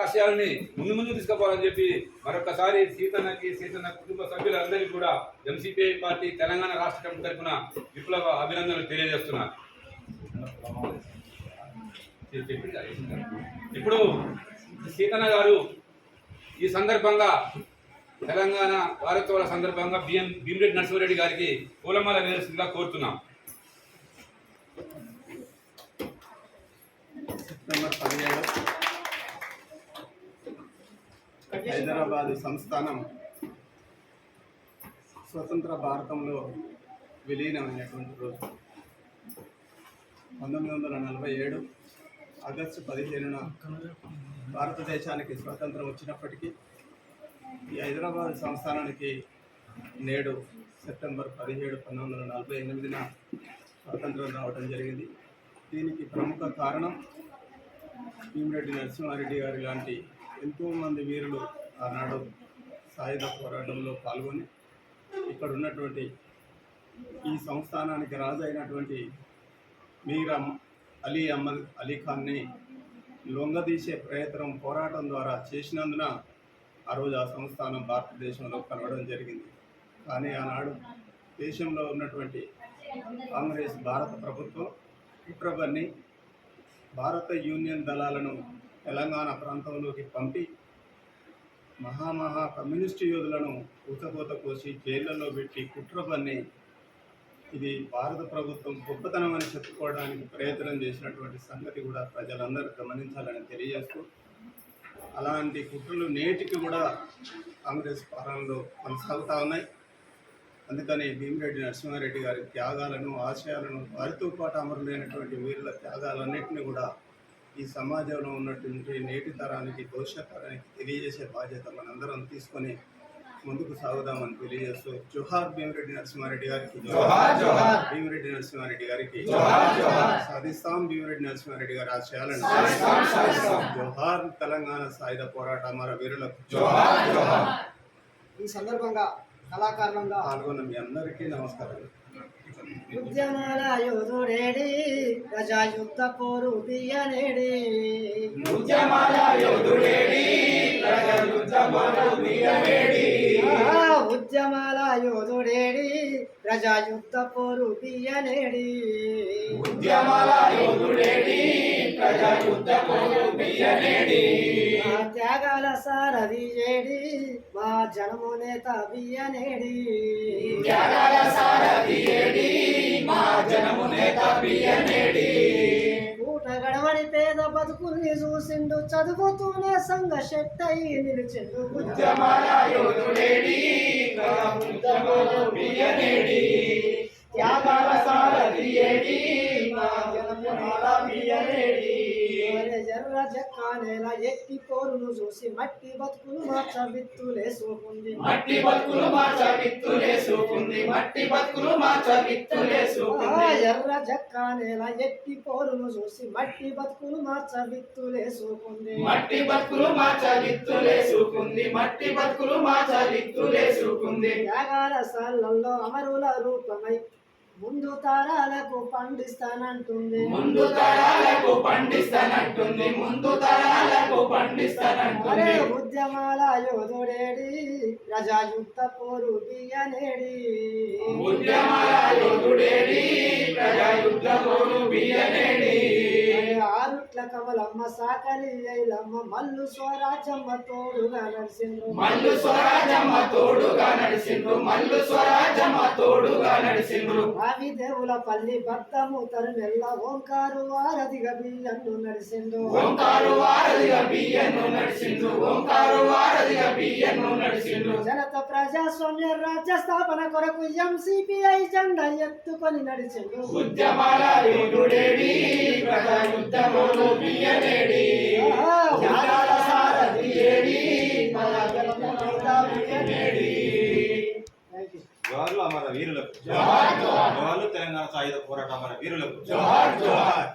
ఆశయాలని ముందు ముందు తీసుకుపోవాలని చెప్పి మరొకసారి సీతన్నకి సీతన్న కుటుంబ సభ్యులందరికీ కూడా ఎంసీపీఐ పార్టీ తెలంగాణ రాష్ట్ర కమిటీ తరఫున విప్లవ అభినందనలు తెలియజేస్తున్నారు ఇప్పుడు సీతన్న గారు ఈ సందర్భంగా తెలంగాణ వారోత్సవాల సందర్భంగా బిఎం భీమిరెడ్డి నరసింహారెడ్డి గారికి పూలమాల వేయాల్సిందిగా కోరుతున్నాం సెప్టెంబర్ పదిహేడు హైదరాబాద్ సంస్థానం స్వతంత్ర భారతంలో విలీనమైనటువంటి రోజు. పంతొమ్మిది వందల నలభై ఏడు ఆగస్టు పదిహేనున భారతదేశానికి స్వాతంత్రం వచ్చినప్పటికీ ఈ హైదరాబాద్ సంస్థానానికి నేడు సెప్టెంబర్ పదిహేడు పంతొమ్మిది వందల నలభై ఎనిమిదిన స్వాతంత్రం రావడం జరిగింది. దీనికి ప్రముఖ కారణం భీమిరెడ్డి నరసింహారెడ్డి గారు లాంటి ఎంతోమంది వీరులు ఆనాడు సాయుధ పోరాటంలో పాల్గొని ఇక్కడ ఉన్నటువంటి ఈ సంస్థానానికి రాజు అయినటువంటి మీర్ అలీ అహ్మద్ అలీ ఖాన్ని లొంగదీసే ప్రయత్నం పోరాటం ద్వారా చేసినందున ఆ రోజు ఆ సంస్థానం భారతదేశంలో కలవడం జరిగింది. కానీ ఆనాడు దేశంలో ఉన్నటువంటి కాంగ్రెస్ భారత ప్రభుత్వం కుట్రబన్ని భారత యూనియన్ దళాలను తెలంగాణ ప్రాంతంలోకి పంపి మహామహా కమ్యూనిస్టు యోధులను ఊతకోత కోసి జైళ్ళలో పెట్టి కుట్ర పన్ని ఇది భారత ప్రభుత్వం గొప్పతనం అని చెప్పుకోవడానికి ప్రయత్నం చేసినటువంటి సంగతి కూడా ప్రజలందరూ గమనించాలని తెలియజేస్తూ అలాంటి కుట్రలు నేటికి కూడా కాంగ్రెస్ పాలనలో కొనసాగుతూ ఉన్నాయి. అందుకని భీమిరెడ్డి నరసింహారెడ్డి గారి త్యాగాలను ఆశయాలను వారితో పాటు అమరులైనటువంటి వీరుల త్యాగాలన్నింటినీ కూడా ఈ సమాజంలో ఉన్నటువంటి నేటి తరానికి భవిష్యత్ తెలియజేసే బాధ్యత మనందరం తీసుకొని ముందుకు సాగుదామని తెలియజేస్తూ జోహార్ భీమిరెడ్డి నరసింహారెడ్డి గారికి జోహార్, జోహార్. భీమిరెడ్డి నరసింహారెడ్డి గారికి జోహార్, జోహార్. సాధిస్తాం భీమిరెడ్డి నరసింహారెడ్డి గారి ఆశయాలను సాధిస్తాం, సాధిస్తాం. జోహార్ తెలంగాణ సాయుధ పోరాట అమర వీరులకు జోహార్ జోహార్ ఈ సందర్భంగా కళాకారులంగా పాల్గొన్న మీ అందరికీ నమస్కారాలు ఉద్యమాల యోధుడేడి ప్రజాయుద్ధ పోరు బియ్యనేడి ఉద్యమాల యోధుడేడి ప్రజాయుద్ధమాలు బియ్యమేడి ఆ, ఉద్యమాల యోధుడేడి ప్రజాయుద్ధ పోరు బియ్యనేడి ఉద్యమాల యోధుడేడి త్యాగాల సారథి ఏడి మా జనము నేత బియ్యనేడి. త్యాగాల సారథి ఏడి మా జనము నేత పూట గడవని పేద బతుకుల్ని చూసిండు చదువుతూనే సంఘ శక్తయి నిలిచిండు. ఉద్యమాల యోధుడేడి ప్రజాయుద్ధమాలు బియ్యమేడి నేల ఎక్కి పోరును చూసి మట్టి బతుకులు మార్చ విత్తులేసుకుంది మట్టి బతుకులు మార్చ విత్తులేసుకుంది మట్టి బతుకులు మార్చ ఆ విత్తులేసుకుంది ఎర్ర జక్క నేల ఎక్కి పోరును చూసి మట్టి బతుకులు మార్చ విత్తులేసుకుంది మట్టి బతుకులు మార్చ విత్తులేసుకుంది మట్టి బతుకులు మార్చ త్యాగాల సాళ్ళల్లో అమరుల రూపమై ముందు తరాలకు పండిస్తానంటుంది. ముందు తరాలకు పండిస్తానంటుంది. ముందు పండిస్తానంటుంది ఉద్యమాల యోధుడేడి ప్రజాయుద్ధ పోరు బియ్యనేడి ఉద్యమాల యోధుడేడి ప్రజాయుద్ధ పోరు బియ్యనేడి అరే కమలమ్మ సాకలి ఐలమ్మ మల్లు స్వరాజమ్మ తోడుగా నడిసిండ్రు. మల్లు స్వరాజమ్మ తోడుగా నడిసిండ్రు మల్లు స్వరాజమ్మ తోడుగా నడిసిండ్రు. రావి దేవుల పల్లి భక్తము తరుమెల్ల ఓంకారు వారధిగా బియ్యన్ను నడిసిండు ఓంకారు వారధిగా బియ్యను నడిసిండ్రు ఓంకారు వారధిగా బియ్యను నడిసిండ్రు. జనత ప్రజాస్వామ్య రాజ్య స్థాపన కొరకు ఎంసిపిఐ జెండా ఎత్తుకొని నడిచిండు ఉద్యమాల యోధుడేడి జోహార్లు అమర వీరులకు. జోహార్ జోహార్ జోహార్లు తెలంగాణ సాయుధ పోరాట అమర వీరులకు. జోహార్ జోహార్